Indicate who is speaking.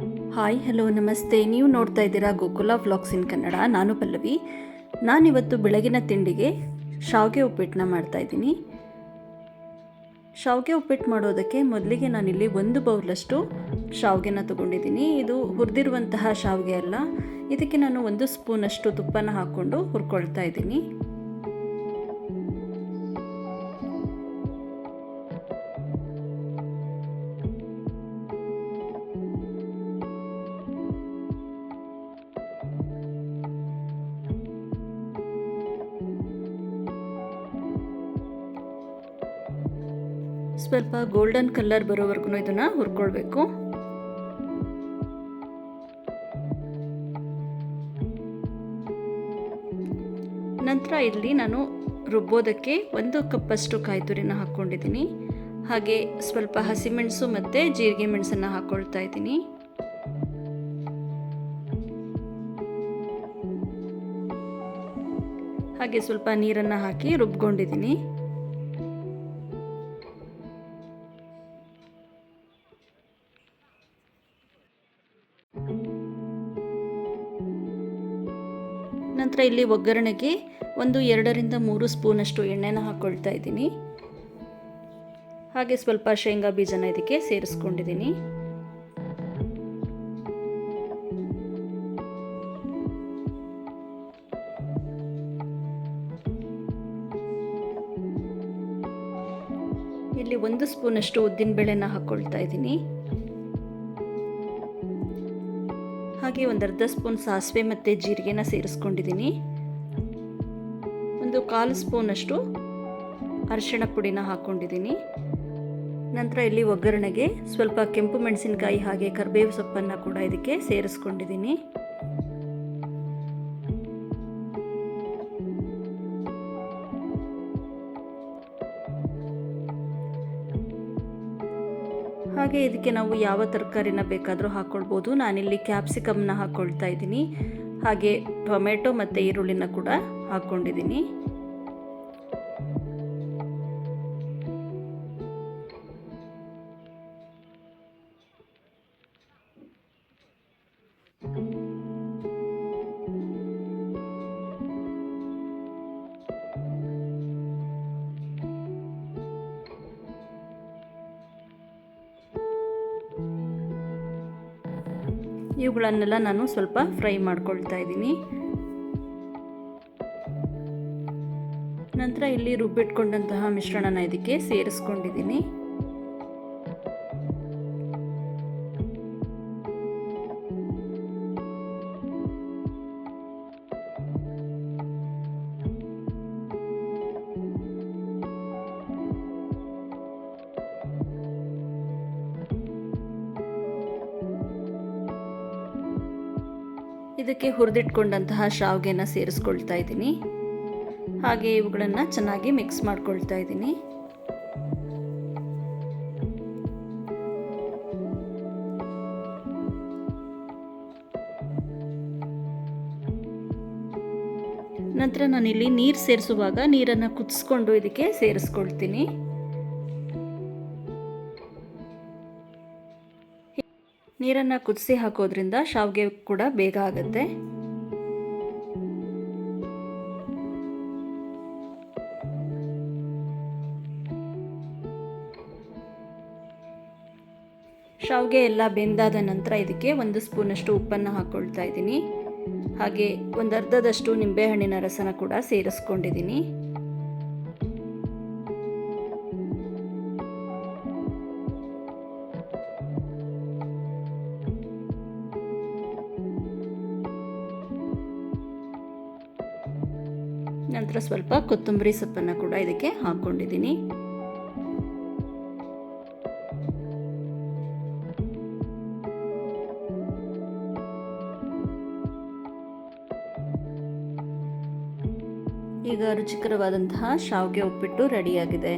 Speaker 1: Hi, hello, ನಮಸ್ತೆ. ನೀವು ನೋಡ್ತಾ ಇದ್ದೀರಾ ಗೋಕುಲ ವ್ಲಾಗ್ಸ್ ಇನ್ ಕನ್ನಡ. ನಾನು ಪಲ್ಲವಿ. ನಾನಿವತ್ತು ಬೆಳಗಿನ ತಿಂಡಿಗೆ ಶಾವಿಗೆ ಉಪ್ಪಿಟ್ಟನ್ನ ಮಾಡ್ತಾ ಇದ್ದೀನಿ. ಶಾವಿಗೆ ಉಪ್ಪಿಟ್ಟು ಮಾಡೋದಕ್ಕೆ ಮೊದಲಿಗೆ ನಾನಿಲ್ಲಿ ಒಂದು ಬೌಲಷ್ಟು ಶಾವಿಗೆನ ತೊಗೊಂಡಿದ್ದೀನಿ. ಇದು ಹುರಿದಿರುವಂತಹ ಶಾವಿಗೆ ಅಲ್ಲ. ಇದಕ್ಕೆ ನಾನು ಒಂದು ಸ್ಪೂನಷ್ಟು ತುಪ್ಪನ ಹಾಕ್ಕೊಂಡು ಹುರ್ಕೊಳ್ತಾ ಇದ್ದೀನಿ. ಸ್ವಲ್ಪ ಗೋಲ್ಡನ್ ಕಲರ್ ಬರೋವರೆಗೂ ಇದನ್ನು ಹುರ್ಕೊಳ್ಬೇಕು. ನಂತರ ಇಲ್ಲಿ ನಾನು ರುಬ್ಬೋದಕ್ಕೆ ಒಂದು ಕಪ್ಪಷ್ಟು ಕಾಯಿ ತುರಿನ ಹಾಕ್ಕೊಂಡಿದ್ದೀನಿ. ಹಾಗೆ ಸ್ವಲ್ಪ ಹಸಿಮೆಣಸು ಮತ್ತು ಜೀರಿಗೆ ಮೆಣಸನ್ನು ಹಾಕ್ಕೊಳ್ತಾ ಇದ್ದೀನಿ. ಹಾಗೆ ಸ್ವಲ್ಪ ನೀರನ್ನು ಹಾಕಿ ರುಬ್ಕೊಂಡಿದ್ದೀನಿ. ನಂತರ ಇಲ್ಲಿ ಒಗ್ಗರಣೆಗೆ ಒಂದು ಎರಡರಿಂದ ಮೂರು ಸ್ಪೂನಷ್ಟು ಎಣ್ಣೆನ ಹಾಕ್ಕೊಳ್ತಾ ಇದ್ದೀನಿ. ಹಾಗೆ ಸ್ವಲ್ಪ ಶೇಂಗಾ ಬೀಜನ ಇದಕ್ಕೆ ಸೇರಿಸ್ಕೊಂಡಿದ್ದೀನಿ. ಇಲ್ಲಿ ಒಂದು ಸ್ಪೂನಷ್ಟು ಉದ್ದಿನಬೇಳೆನ ಹಾಕ್ಕೊಳ್ತಾ ಇದ್ದೀನಿ. ಹಾಗೆ ಒಂದು ಅರ್ಧ ಸ್ಪೂನ್ ಸಾಸಿವೆ ಮತ್ತು ಜೀರಿಗೆನ ಸೇರಿಸ್ಕೊಂಡಿದ್ದೀನಿ. ಒಂದು ಕಾಲು ಸ್ಪೂನಷ್ಟು ಅರಿಶಿಣ ಪುಡಿನ ಹಾಕ್ಕೊಂಡಿದ್ದೀನಿ ನಂತರ ಇಲ್ಲಿ ಒಗ್ಗರಣೆಗೆ ಸ್ವಲ್ಪ ಕೆಂಪು ಮೆಣಸಿನಕಾಯಿ ಹಾಗೆ ಕರಿಬೇವು ಸೊಪ್ಪನ್ನು ಕೂಡ ಇದಕ್ಕೆ ಸೇರಿಸ್ಕೊಂಡಿದ್ದೀನಿ. ಹಾಗೆ ಇದಕ್ಕೆ ನಾವು ಯಾವ ತರಕಾರಿನ ಬೇಕಾದರೂ ಹಾಕ್ಕೊಳ್ಬೋದು ನಾನಿಲ್ಲಿ ಕ್ಯಾಪ್ಸಿಕಮ್ನ ಹಾಕ್ಕೊಳ್ತಾ ಇದ್ದೀನಿ. ಹಾಗೆ ಟೊಮೆಟೊ ಮತ್ತು ಈರುಳ್ಳಿನ ಕೂಡ ಹಾಕ್ಕೊಂಡಿದ್ದೀನಿ ಇವುಗಳನ್ನೆಲ್ಲ ನಾನು ಸ್ವಲ್ಪ ಫ್ರೈ ಮಾಡ್ಕೊಳ್ತಾ ಇದ್ದೀನಿ. ನಂತರ ಇಲ್ಲಿ ರುಬ್ಬಿಟ್ಕೊಂಡಂತಹ ಮಿಶ್ರಣನ ಇದಕ್ಕೆ ಸೇರಿಸ್ಕೊಂಡಿದ್ದೀನಿ. ಇದಕ್ಕೆ ಹುರಿದಿಟ್ಕೊಂಡಂತಹ ಶಾವಿಗೆನ ಸೇರಿಸ್ಕೊಳ್ತಾ ಇದ್ದೀನಿ. ಹಾಗೆ ಇವುಗಳನ್ನು ಚೆನ್ನಾಗಿ ಮಿಕ್ಸ್ ಮಾಡ್ಕೊಳ್ತಾ ಇದ್ದೀನಿ. ನಂತರ ನಾನಿಲ್ಲಿ ನೀರು ಸೇರಿಸುವಾಗ ನೀರನ್ನು ಕುದಿಸ್ಕೊಂಡು ಇದಕ್ಕೆ ಸೇರಿಸ್ಕೊಳ್ತೀನಿ. ನೀರನ್ನು ಕುದಿಸಿ ಹಾಕೋದ್ರಿಂದ ಶಾವಿಗೆ ಕೂಡ ಬೇಗ ಆಗುತ್ತೆ. ಶಾವಿಗೆ ಎಲ್ಲ ಬೆಂದಾದ ನಂತರ ಇದಕ್ಕೆ ಒಂದು ಸ್ಪೂನಷ್ಟು ಉಪ್ಪನ್ನು ಹಾಕ್ಕೊಳ್ತಾ ಇದ್ದೀನಿ. ಹಾಗೆ ಒಂದು ಅರ್ಧದಷ್ಟು ನಿಂಬೆಹಣ್ಣಿನ ರಸನ ಕೂಡ ಸೇರಿಸ್ಕೊಂಡಿದ್ದೀನಿ. ನಂತರ ಸ್ವಲ್ಪ ಕೊತ್ತಂಬರಿ ಸೊಪ್ಪನ್ನು ಕೂಡ ಇದಕ್ಕೆ ಹಾಕ್ಕೊಂಡಿದ್ದೀನಿ ಈಗ ರುಚಿಕರವಾದಂತಹ ಶಾವಿಗೆ ಉಪ್ಪಿಟ್ಟು ರೆಡಿಯಾಗಿದೆ.